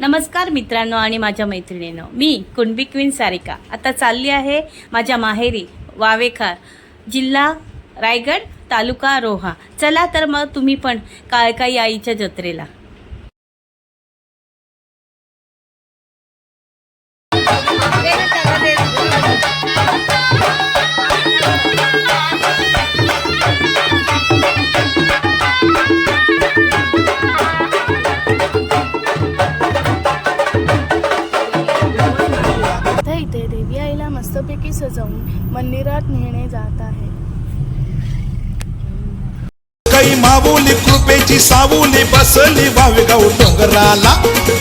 नमस्कार मित्रांनो आणि माझ्या मैत्रिणींनो. मी कुणबी क्वीन सारिका. आता चालली आहे माझ्या माहेरी वावेखार जिल्हा रायगड तालुका रोहा. चला तर मग तुम्ही पण काळकाई आईच्या जत्रेला. देवी मस्तपैकी सजवून मंदिरात नेणे जात आहे. काही माऊली कृपेची सावली बसली वावेगाव डोंगराला.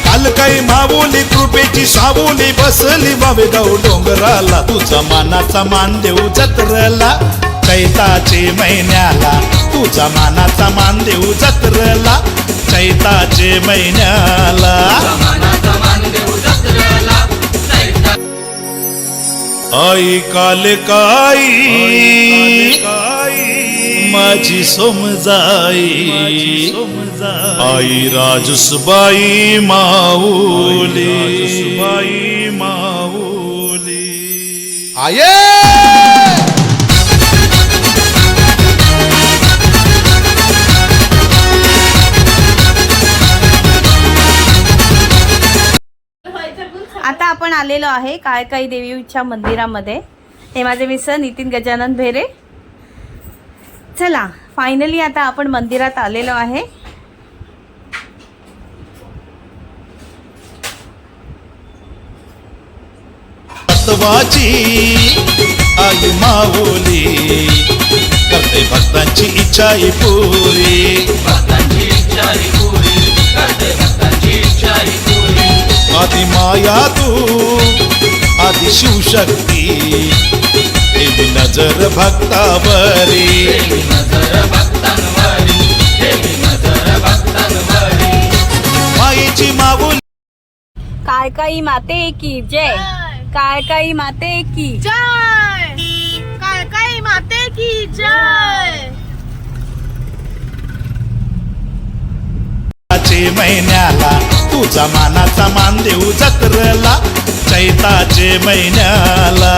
काल काही माऊली कृपेची सावली बसली वावेगाव डोंगराला. तुझा मानाचा मान देऊ जत्रला. चैताचे महिन्याला. तुझा मानाचा मान देऊ जत्रला. चैताचे महिन्याला. आई काल काही माझी सोमजाई आई राजसबाई माऊली बाई माऊली. आये! आपण आलेलो आहे काळकाई देवीच्या मंदिरामध्ये. हे माझे मिस्टर नितीन गजानन भेरे. चला फायनली आता आपण मंदिरात आलेलो आहे. आई माऊली करते भक्तांची इच्छा ही पुरी आदि शिवशक्ती देवी नजर भक्तावरी. माईची माऊली काळकाई माते की? जय. काळकाई माते की? जय. काळकाई माते की? जय. महिन्याला तुझा मानाचा मान देऊ जत्रला. चैताचे महिन्याला.